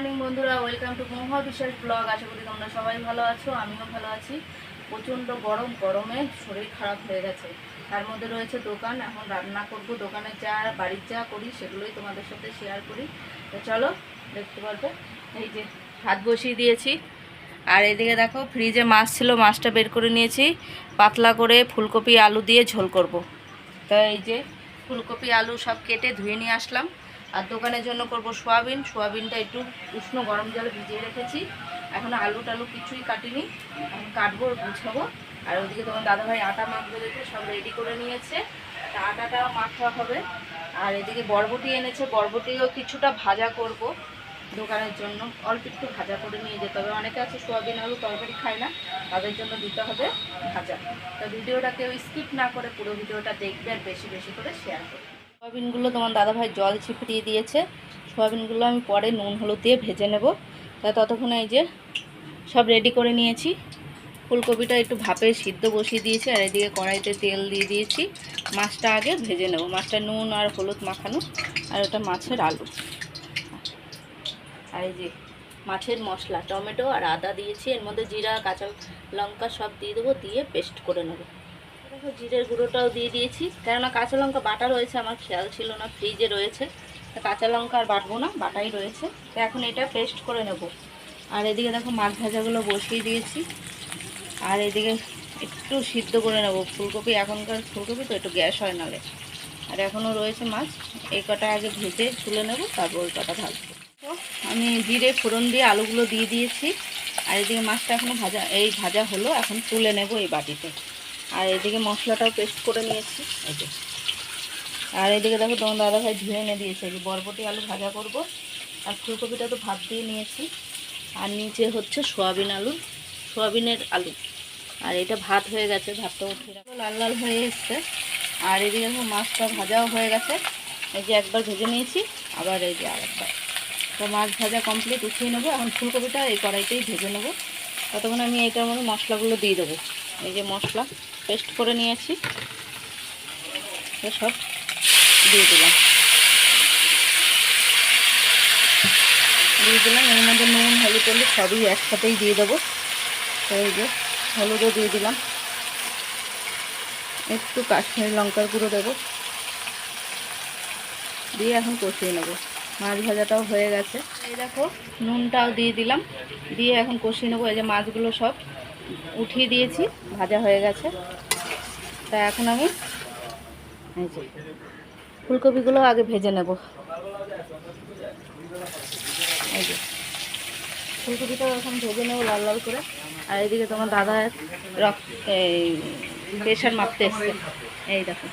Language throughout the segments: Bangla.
মর্নিং বন্ধুরা ওয়েলকাম টু মহা বিশাল ব্লগ আশা করি তোমরা সবাই ভালো আছো, আমিও ভালো আছি। প্রচণ্ড গরম, গরমে শরীর খারাপ হয়ে গেছে। তার মধ্যে রয়েছে দোকান, এখন রান্না করব। দোকানে যা বাড়ির যা করি, সেগুলোই তোমাদের সাথে শেয়ার করি। তো চলো, দেখতে পারবে? এই যে ভাত বসিয়ে দিয়েছি। আর এদিকে দেখো ফ্রিজে মাছ ছিল, মাছটা বের করে নিয়েছি। পাতলা করে ফুলকপি, আলু দিয়ে ঝোল করব। তো এই যে ফুলকপি, আলু সব কেটে ধুয়ে নিয়ে আসলাম। আর দোকানের জন্য করব সোয়াবিন। সোয়াবিনটা একটু উষ্ণ গরম জলে ভিজিয়ে রেখেছি। এখন আলু টালু কিছুই কাটিনি। এখন কাটবো, গুছাবো। আর ওদিকে তোমার দাদাভাই আটা মাখবে দেখে সব রেডি করে নিয়েছে। তা আটাটাও মাখা হবে। আর এদিকে বরবটি এনেছে। বরবটিও কিছুটা ভাজা করব দোকানের জন্য। অল্প একটু ভাজা করে নিয়ে যেতে হবে। অনেকে আছে সোয়াবিন, আলু তরকারি খায় না। তাদের জন্য দিতে হবে ভাজা। তো ভিডিওটা কেউ স্কিপ না করে পুরো ভিডিওটা দেখবে আর বেশি বেশি করে শেয়ার করবে। সোয়াবিনগুলো তোমার দাদাভাই জল ছিটিয়ে দিয়েছে। সোয়াবিনগুলো আমি পরে নুন, হলুদ দিয়ে ভেজে নেব। তা ততক্ষণে এই যে সব রেডি করে নিয়েছি। ফুলকপিটা একটু ভাপে সিদ্ধ বসিয়ে দিয়েছি, আর এদিকে কড়াইতে তেল দিয়ে দিয়েছি। মাছটা আগে ভেজে নেব। মাছটা নুন আর হলুদ মাখানো, আর ওটা মাছের আলু। আর এই যে মাছের মশলা, টমেটো আর আদা দিয়েছি। এর মধ্যে জিরা, কাঁচা লঙ্কা সব দিয়ে দেবো, দিয়ে পেস্ট করে নেব। দেখো জিরের গুঁড়োটাও দিয়ে দিয়েছি। কেননা কাঁচা লঙ্কা বাটা রয়েছে, আমার খেয়াল ছিল না ফ্রিজে রয়েছে। কাঁচা লঙ্কা আর বাটবো না, বাটাই রয়েছে। তো এখন এটা পেস্ট করে নেব। আর এদিকে দেখো মাছ ভাজাগুলো বসিয়ে দিয়েছি। আর এদিকে একটু সিদ্ধ করে নেব। ফুলকপি, এখনকার ফুলকপি তো একটু গ্যাস হয় নালে। আর এখনও রয়েছে মাছ। এই কটা আগে ভেজে তুলে নেব, তারপর ওই কটা ভাজবো। তো আমি জিরে, ফোড়ন দিয়ে আলুগুলো দিয়ে দিয়েছি। আর এদিকে মাছটা এখনও ভাজা, এই ভাজা হলো, এখন তুলে নেব এই বাটিতে। আর এদিকে মশলাটাও পেস্ট করে নিয়েছি। এই যে। আর এদিকে দেখো তোমার দাদা ভাই ধুয়ে এনে দিয়েছে। যে বরবটি আলু ভাজা করব। আর ফুলকপিটা তো ভাত দিয়ে নিয়েছি। আর নিচে হচ্ছে সোয়াবিন আলু সোয়াবিনের আলু। আর এটা ভাত হয়ে গেছে ভাতটা উঠে রাখো লাল লাল হয়ে এসছে। আর এদিকে দেখো মাছটা ভাজাও হয়ে গেছে। এই যে একবার ভেজে নিয়েছি আবার এই যে আরেকবার। তো মাছ ভাজা কমপ্লিট উঠিয়ে নেব। এখন ফুলকপিটা এই কড়াইতেই ভেজে নেব। ততক্ষণ আমি এইটার মধ্যে মশলাগুলো দিয়ে দেবো। এই যে মশলা পেস্ট করে নিয়েছি। সব দিয়ে দিলাম। দিয়ে দিলাম, এর মধ্যে নুন, হলুদ হলুদ সবই একসাথেই দিয়ে দেবো। এই যে হলুদও দিয়ে দিলাম। একটু কাশ্মীরি লঙ্কার গুঁড়ো দেবো। দিয়ে এখন কষিয়ে নেব। মাছ ভাজাটাও হয়ে গেছে। এই দেখো, নুনটাও দিয়ে দিলাম। দিয়ে এখন কষিয়ে নেব, এই যে মাছগুলো সব উঠিয়ে দিয়েছি, ভাজা হয়ে গেছে। তা এখন আমি এই যে ফুলকপিগুলো আগে ভেজে নেব। এই যে ফুলকপিটাও এখন ভেজে নেব লাল লাল করে। আর এইদিকে তোমার দাদা রক্ত এই প্রেশার মাপতে এসছে। এই দেখো।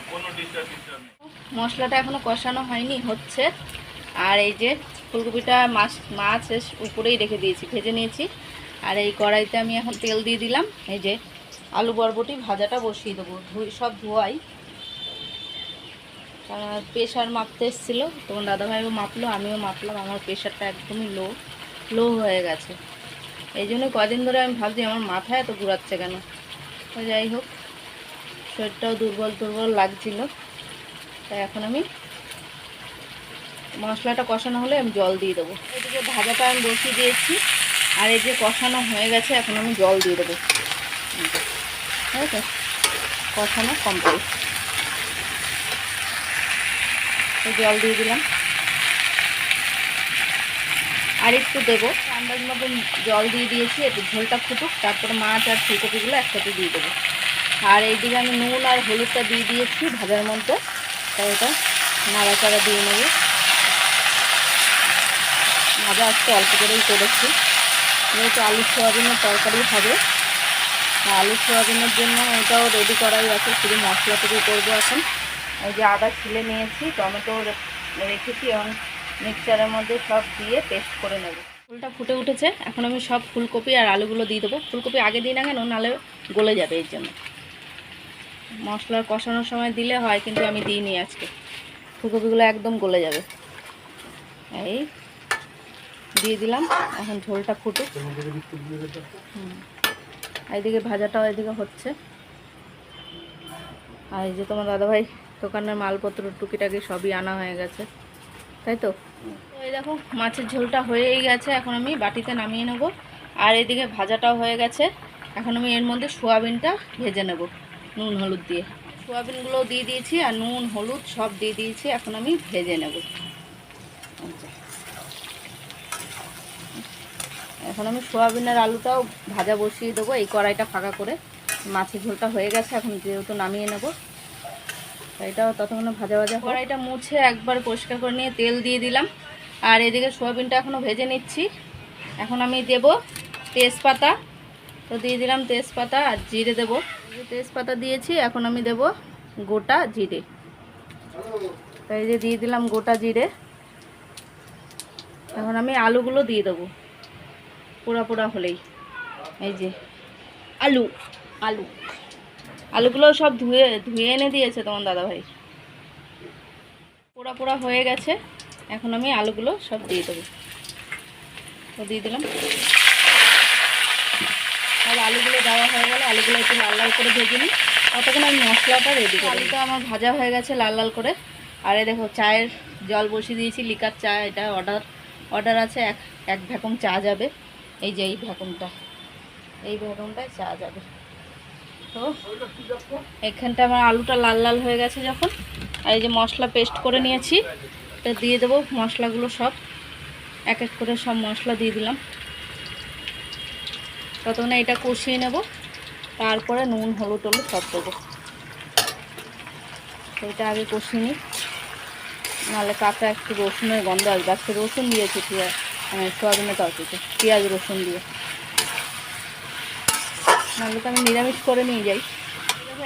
মশলাটা এখনও কষানো হয়নি, হচ্ছে। আর এই যে ফুলকপিটা মাছ মাছ উপরেই রেখে দিয়েছি, ভেজে নিয়েছি। আর এই কড়াইতে আমি এখন তেল দিয়ে দিলাম। এই যে আলু বরবটি ভাজাটা বসিয়ে দেবো সব ধোয়াই। প্রেশার মাপতে এসেছিল, তখন দাদাভাইও মাপলো, আমিও মাপলাম, আমার প্রেশারটা একদমই লো লো হয়ে গেছে। এই জন্য কদিন ধরে আমি ভাবছি, আমার মাথা এত ঘুরাচ্ছে কেন? যাই হোক, শরীরটাও দুর্বল দুর্বল লাগছিল। তাই এখন আমি মশলাটা কষানো হলে আমি জল দিয়ে দেবো। এদিকে ভাজাটা আমি বসিয়ে দিয়েছি। আর এই যে কষানো হয়ে গেছে, এখন আমি জল দিয়ে দেবো। কষানো কমপ্লিট জল দিয়ে দিলাম। আর একটু দেবো। আন্দাজ মতন জল দিয়ে দিয়েছি একটু ঝোলটা ফুটুক, তারপরে মাছ আর ফুলকপিগুলো একসাথে দিয়ে দেবো। আর এইদিকে আমি নুন আর হলুদটা দিয়ে দিয়েছি ভাজার মধ্যে। তাই এটা নাড়াচাড়া দিয়ে নেব। ভাজা আজকে অল্প করেই করেছি। যেহেতু আলু সোয়াবিনের তরকারি হবে আলু সোয়াবিনের জন্য এটাও রেডি করাই আছে, শুধু মশলা মশলাটুকু করব এখন। ওই যে আদা ছিলে নিয়েছি, টমেটো রেখেছি এবং মিক্সচারের মধ্যে সব দিয়ে পেস্ট করে নেব। ফুলটা ফুটে উঠেছে, এখন আমি সব ফুলকপি আর আলুগুলো দিয়ে দেবো। ফুলকপি আগে দিই না কেন নাহলে গলে যাবে এর জন্য। মশলার কষানোর সময় দিলে হয়, কিন্তু আমি দিইনি আজকে। ফুলকপিগুলো একদম গলে যাবে। এই দিয়ে দিলাম। এখন ঝোলটা হুম। এইদিকে ভাজাটাও এদিকে হচ্ছে। আর এই যে তোমার দাদাভাই দোকানের মালপত্র টুকিটাকি সবই আনা হয়ে গেছে। তাই তো? তো এই দেখো, মাছের ঝোলটা হয়েই গেছে। এখন আমি বাটিতে নামিয়ে নেব। আর এদিকে ভাজাটাও হয়ে গেছে। এখন আমি এর মধ্যে সোয়াবিনটা ভেজে নেব, নুন হলুদ দিয়ে। সোয়াবিনগুলো দিয়ে দিয়েছি আর নুন, হলুদ সব দিয়ে দিয়েছি। এখন আমি ভেজে নেব। আচ্ছা। এখন আমি সোয়াবিনের আলুটাও ভাজা বসিয়ে দেবো, এই কড়াইটা ফাঁকা করে। মাছের ঝোলটা হয়ে গেছে, এখন যেহেতু নামিয়ে নেব। এটাও ততক্ষণে ভাজা ভাজা কড়াইটা মুছে একবার পরিষ্কার করে নিয়ে তেল দিয়ে দিলাম। আর এদিকে সোয়াবিনটা এখনও ভেজে নিচ্ছি। এখন আমি দেব তেজপাতা। তো দিয়ে দিলাম তেজপাতা আর জিরে দেব। তেজপাতা দিয়েছি, এখন আমি দেব গোটা জিরে। তাই যে দিয়ে দিলাম গোটা জিরে। এখন আমি আলুগুলো দিয়ে দেবো। পোড়া পোড়া হলেই। এই যে, আলু আলু। আলুগুলো সব ধুয়ে ধুয়ে এনে দিয়েছে তোমার দাদাভাই। পোড়া পোড়া হয়ে গেছে, এখন আমি আলুগুলো সব দিয়ে দেবো। তো দিয়ে দিলাম। সব আলুগুলো দেওয়া হয়ে গেলে আলুগুলো একটু লাল লাল করে ভেজে নিই। ততক্ষণ আমি মশলাটা রেডি করি আলুটা আমার ভাজা হয়ে গেছে লাল লাল করে। আর দেখো, চায়ের জল বসিয়ে দিয়েছি। লিকার চা, এটা অর্ডার অর্ডার আছে। এক এক ভ্যাকম চা যাবে। এই যে এই ভ্যাকুমটা এই ভ্যাকুমটায় চা যাবে। তো এখানটা আমার আলুটা লাল লাল হয়ে গেছে যখন। আর এই যে মশলা পেস্ট করে নিয়েছি, এটা দিয়ে দেবো, মশলাগুলো সব। এক এক করে সব মশলা দিয়ে দিলাম। ততক্ষণে এটা কষিয়ে নেব। তারপরে নুন, হলুদ, টলুদ সব দেবো। এটা আগে কষিয়ে নিই। নাহলে কাঁচা একটু রসুনের গন্ধ আসবে। আজকে রসুন দিয়েছি পেঁয়াজ সোয়াবিনের তরকারিতে পেঁয়াজ রসুন দিয়ে। নাহলে তো আমি নিরামিষ করে নিয়ে যাই।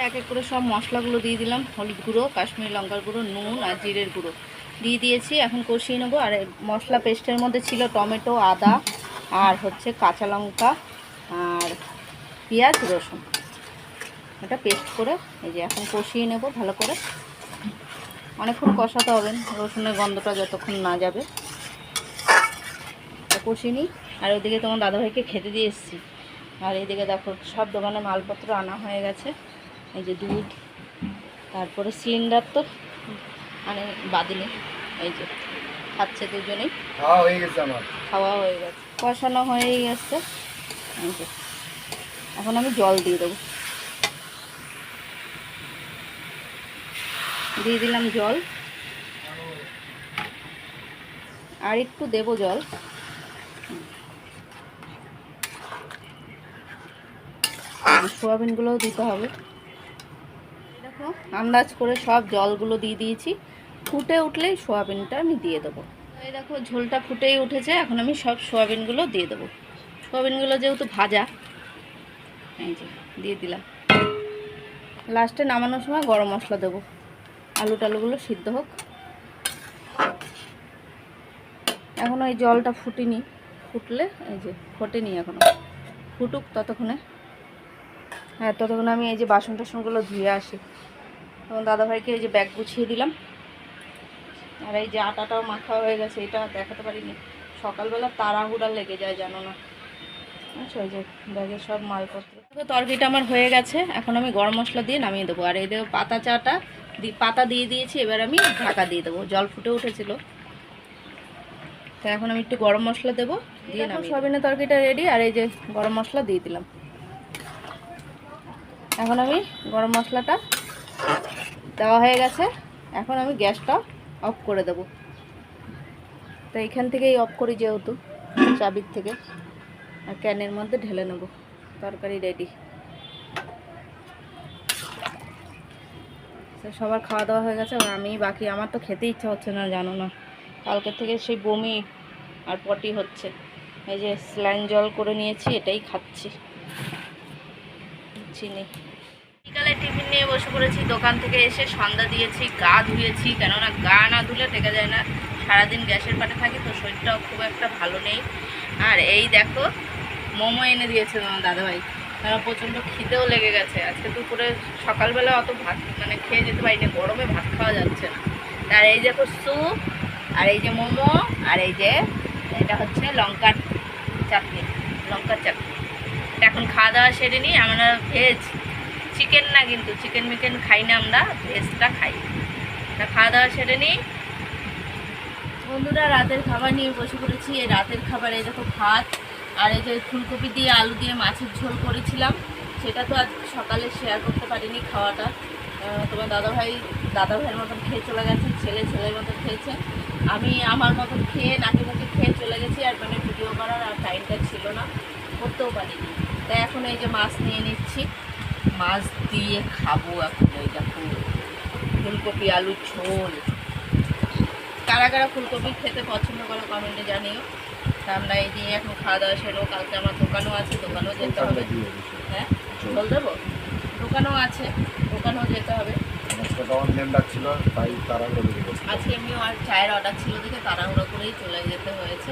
এক এক করে সব মশলাগুলো দিয়ে দিলাম। হলুদ গুঁড়ো, কাশ্মীরি লঙ্কার গুঁড়ো, নুন আর জিরের গুঁড়ো। দিয়ে দিয়েছি, এখন কষিয়ে নেব। আর মশলা পেস্টের মধ্যে ছিল টমেটো, আদা আর হচ্ছে কাঁচা লঙ্কা আর পেঁয়াজ, রসুন। এটা পেস্ট করে এই যে এখন কষিয়ে নেব ভালো করে। অনেকক্ষণ কষাতে হবে। রসুনের গন্ধটা যতক্ষণ না যাবে। কষিয়ে নিই আর ওইদিকে তোমার দাদাভাইকে খেতে দিয়ে এসেছি। আর এইদিকে দেখো সব দোকানে মালপত্র আনা হয়ে গেছে। এই যে দুধ তারপরে সিলিন্ডার তো মানে বাদিনি। এই যে খাচ্ছে দুজনেই। খাওয়া হয়ে গেছে আমার। খাওয়া হয়ে গেছে। কষানো হয়েই গেছে। এই যে এখন আমি জল দিয়ে দেবো। দিয়ে দিলাম জল। আর একটু দেবো জল। সোয়াবিনগুলোও দিতে হবে। দেখো, আন্দাজ করে সব জলগুলো দিয়ে দিয়েছি। ফুটে উঠলেই সোয়াবিনটা আমি দিয়ে দেবো। এই দেখো, ঝোলটা ফুটেই উঠেছে। এখন আমি সব সোয়াবিনগুলো দিয়ে দেবো। সোয়াবিনগুলো যেহেতু ভাজা, এই যে, দিয়ে দিলাম। লাস্টে নামানোর সময় গরম মশলা দেবো। আলু টালুগুলো সিদ্ধ হোক। এখন ওই জলটা ফুটিনি। ফুটলে এই যে, ফোটেনি এখনও। ফুটুক ততক্ষণে। হ্যাঁ ততক্ষণ আমি এই যে বাসন টাসনগুলো ধুয়ে আসি। তখন দাদাভাইকে এই যে ব্যাগ গুছিয়ে দিলাম। আর এই যে আটাটাও মাখা হয়ে গেছে এটা দেখাতে পারিনি। সকালবেলা তাড়াহুড়া লেগে যায় জানো না। আচ্ছা ওই যে ব্যাগের সব মালপত্র। তো তরকারিটা আমার হয়ে গেছে। এখন আমি গরম মশলা দিয়ে নামিয়ে দেবো। আর এই দেখো পাতা চাটা দি পাতা দিয়ে দিয়েছি এবার আমি ঢাকা দিয়ে দেবো। জল ফুটে উঠেছিল। তো এখন আমি একটু গরম মশলা দেবো দিয়ে নামিয়ে তরকারিটা রেডি আর এই যে গরম মশলা দিয়ে দিলাম। এখন আমি গরম মশলাটা দেওয়া হয়ে গেছে। এখন আমি গ্যাসটা অফ করে দেব। তো এইখান থেকেই অফ করি যেহেতু, চাবির থেকে। আর ক্যানের মধ্যে ঢেলে নেব। তরকারি রেডি সবার খাওয়া দাওয়া হয়ে গেছে। আমি বাকি, আমার তো খেতে ইচ্ছা হচ্ছে না, জানো না। কালকে থেকে সেই বমি আর পটি হচ্ছে। এই যে স্যালাইন জল করে নিয়েছি, এটাই খাচ্ছি। চিনি বিকালে টিফিন নিয়ে বসে পড়েছি, দোকান থেকে এসে সন্ধ্যা দিয়েছি, গা ধুয়েছি, কেননা গা না ধুলে টেকা যায় না। সারাদিন গ্যাসের পাটে থাকি, তো শরীরটাও খুব একটা ভালো নেই। আর এই দেখো, মোমো এনে দিয়েছে তোমার দাদাভাই। আমার প্রচণ্ড খিদেও লেগে গেছে। আজকে দুপুরে সকালবেলা অত ভাত মানে খেয়ে যেতে পারি পারিনি, গরমে ভাত খাওয়া যাচ্ছে না। আর এই দেখো স্যুপ, আর এই যে মোমো, আর এই যে, এটা হচ্ছে লঙ্কার চাটনি লঙ্কার চাটনি। এখন খাওয়া দাওয়া সেরে নিই আমরা ভেজ। চিকেন না কিন্তু চিকেন মিকেন খাই না আমরা, ভেজটা খাই। তা খাওয়া দাওয়া সেরে নিই। বন্ধুরা, রাতের খাবার নিয়ে বসে পড়েছি। এই রাতের খাবারে দেখো ভাত আর এই যে ফুলকপি দিয়ে আলু দিয়ে মাছের ঝোল করেছিলাম, সেটা তো আজ সকালে শেয়ার করতে পারিনি খাওয়াটা। তোমার দাদাভাই, দাদাভাইয়ের মতন খেয়ে চলে গেছে, ছেলে ছেলের মতন খেয়েছে। আমি আমার মতন খেয়ে নাকি মুখে খেয়ে চলে গেছি আর মানে ভিডিও করার আর টাইমটা ছিল না, করতেও পারিনি। তাই এখন এই যে মাছ নিয়ে নিচ্ছি। মাছ দিয়ে খাব এখন এই দেখো। ফুলকপি আলুর ঝোল। কারা কারা ফুলকপি খেতে পছন্দ করো কমেন্টে জানিও। তা আমরা এই দিয়ে এখন খাওয়া দাওয়া সেরেও কালকে আমার দোকানও আছে দোকানেও যেতে হবে। হ্যাঁ? বল দেবো? দোকানও আছে দোকানেও যেতে হবে। আজকে এমনিও আর চায়ের অর্ডার ছিল দেখে তাড়াহুড়ো করেই চলে যেতে হয়েছে।